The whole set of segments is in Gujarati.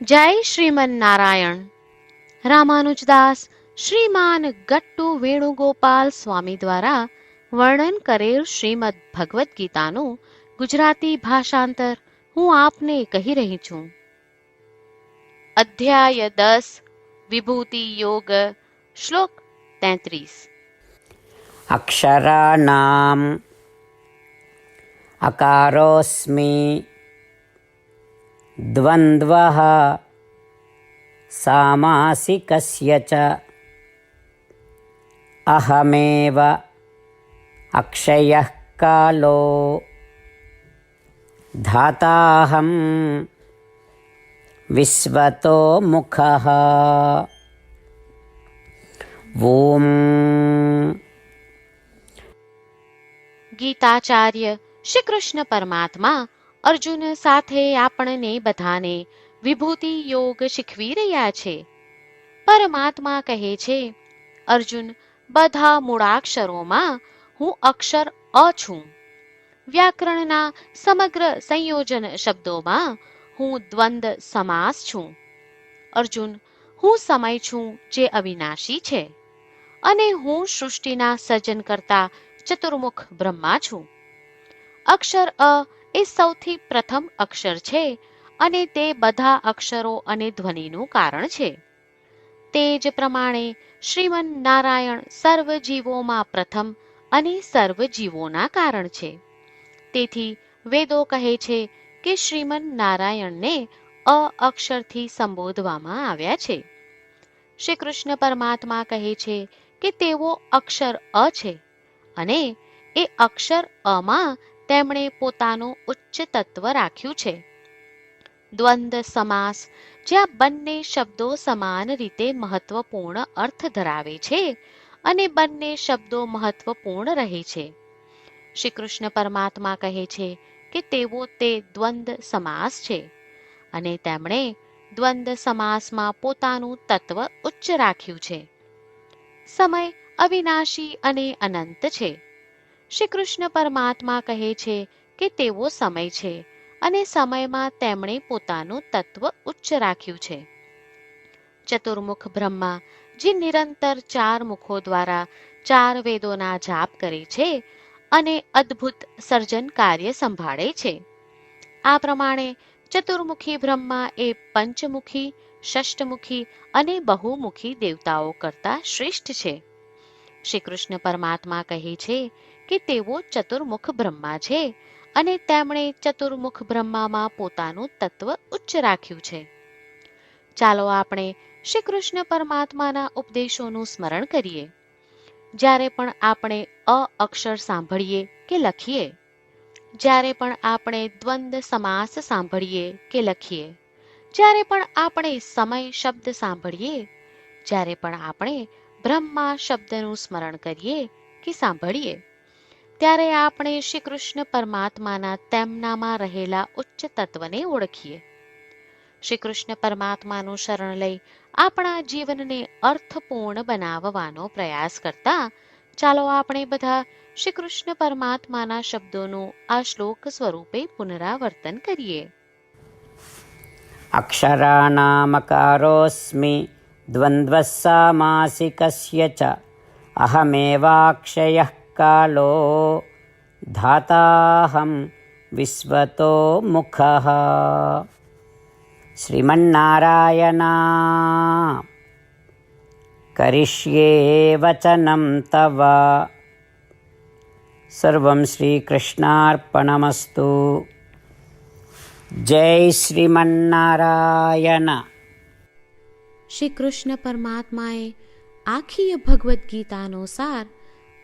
જય શ્રીમન નારાયણ રામાનુજદાસ શ્રીમાન ગટ્ટુ વેણુગોપાલ સ્વામી દ્વારા વર્ણન કરેલ શ્રીમદ ભગવદ્ ગીતાનું ગુજરાતી ભાષાંતર હું આપને કહી રહી છું. અધ્યાય દસ, વિભૂતિ યોગ, શ્લોક તેત્રીસ. અક્ષરાણામ અકારોસ્મી द्वन्द्वः सामासिकस्य च अहमेव अक्षयः कालो धाताहं विश्वतो मुखः ॐ गीताचार्य श्री कृष्ण परमात्मा અર્જુન સાથે આપણને બધાને વિભૂતિ યોગ શીખવી રહ્યા છે. પરમાત્મા કહે છે, અર્જુન, બધા મૂળાક્ષરોમાં હું અક્ષર અ છું. વ્યાકરણના સમગ્ર સંયોજન શબ્દોમાં હું દ્વંદ સમાસ છું. અર્જુન, હું સમય છું જે અવિનાશી છે અને હું સૃષ્ટિના સર્જન કરતા ચતુર્મુખ બ્રહ્મા છું. અક્ષર અ એ સૌથી પ્રથમ અક્ષર છે અને તે બધા અક્ષરો અને ધ્વનિનું કારણ છે. તે જ પ્રમાણે શ્રીમન નારાયણ સર્વ જીવોમાં પ્રથમ અને સર્વ જીવોના કારણ છે. તેથી વેદો કહે છે કે શ્રીમન નારાયણને અ અક્ષરથી સંબોધવામાં આવ્યા છે. શ્રી કૃષ્ણ પરમાત્મા કહે છે કે તેઓ અક્ષર અ છે અને એ અક્ષર અમાં તેમણે પોતાનું ઉચ્ચ તત્વ રાખ્યું છે. દ્વંદ સમાસ, જ્યાં બંને શબ્દો સમાન રીતે મહત્વપૂર્ણ અર્થ ધરાવે છે અને બંને શબ્દો મહત્વપૂર્ણ રહે છે. શ્રી કૃષ્ણ પરમાત્મા કહે છે કે તેઓ તે દ્વંદ સમાસ છે અને તેમણે દ્વંદ સમાસમાં પોતાનું તત્વ ઉચ્ચ રાખ્યું છે. સમય અવિનાશી અને અનંત છે. શ્રી કૃષ્ણ પરમાત્મા કહે છે કે તેવો સમય છે અને સમયમાં તેમણે પોતાનું તત્વ ઉચ્ચ રાખ્યું છે. ચતુર્મુખ બ્રહ્મા, જે નિરંતર ચાર મુખો દ્વારા ચાર વેદોના જાપ કરે છે અને અદ્ભુત સર્જન કાર્ય સંભાળે છે. આ પ્રમાણે ચતુર્મુખી બ્રહ્મા એ પંચમુખી ષષ્ટમુખી અને બહુમુખી દેવતાઓ કરતા શ્રેષ્ઠ છે. શ્રી કૃષ્ણ પરમાત્મા કહે છે કે તેઓ ચતુર્મુખ બ્રહ્મા છે અને તેમણે ચતુર્મુખ બ્રહ્મામાં પોતાનું તત્વ ઉચ્ચ રાખ્યું છે. ચાલો આપણે શ્રી કૃષ્ણ પરમાત્માના ઉપદેશોનું સ્મરણ કરીએ. જ્યારે પણ આપણે અ અક્ષર સાંભળીએ કે લખીએ, જ્યારે પણ આપણે દ્વંદ સમાસ સાંભળીએ કે લખીએ, જ્યારે પણ આપણે સમય શબ્દ સાંભળીએ, જ્યારે પણ આપણે બ્રહ્મા શબ્દનું સ્મરણ કરીએ કે સાંભળીએ ત્યારે આપણે શ્રી કૃષ્ણ પરમાત્માના તેમનામાં રહેલા ઉચ્ચ તત્વને ઓળખીએ. શ્રી કૃષ્ણ પરમાત્માનું શરણ લઈ આપણા જીવનને અર્થપૂર્ણ બનાવવાનો પ્રયાસ કરતા ચાલો આપણે બધા શ્રી કૃષ્ણ પરમાત્માના શબ્દોનું આ શ્લોક સ્વરૂપે પુનરાવર્તન કરીએ. અક્ષરાણામકારોસ્મિ દ્વંદ્વસામાસિકસ્ય ચ. અહમેવાક્ષયઃ कालो धाताहं विश्वतो मुखः श्रीमन्नारायणा करिष्ये वचनं तव सर्वं श्रीकृष्णार्पणमस्तु જય શ્રીમન્નારાયણ શ્રી કૃષ્ણ પરમાત્માએ આખી ભગવદ્ ગીતાનો સાર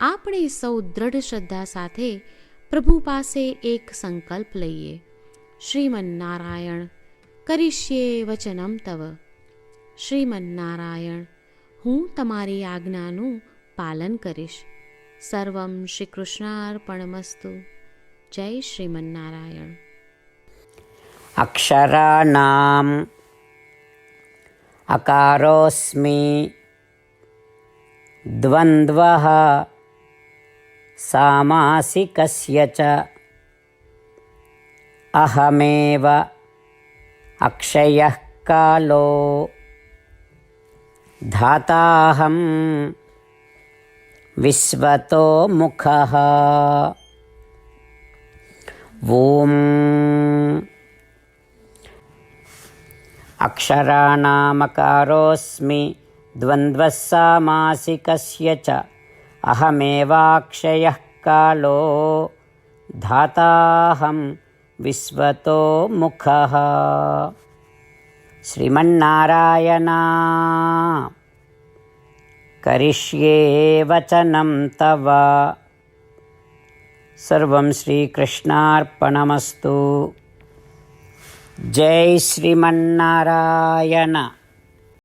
આપણે સૌ દ્રઢ શ્રદ્ધા સાથે પ્રભુ પાસે એક સંકલ્પ લઈએ શ્રીમન્નારાયણ કરીશ્યે વચનમ તવ શ્રીમન્નારાયણ હું તમારી આજ્ઞાનું પાલન કરીશ સર્વમ શ્રી કૃષ્ણાર્પણમસ્તુ જય શ્રીમન્નારાયણ अक्षराणाम् अकारोऽस्मि द्वन्द्वः సామాసికస్య చ అహమేవ అక్షయ కాలో ధాతాహం విశ్వతో ముఖ ఓం అక్షరాణామకారోస్మి ద్వంద్వస్సామాసికస్య చ अहमेवाक्षयः कालो धाताहं विश्वतो मुखः श्रीमन्नारायणा करिष्ये वचनं तव सर्वं श्रीकृष्णार्पणमस्तु जय श्रीमन्नारायण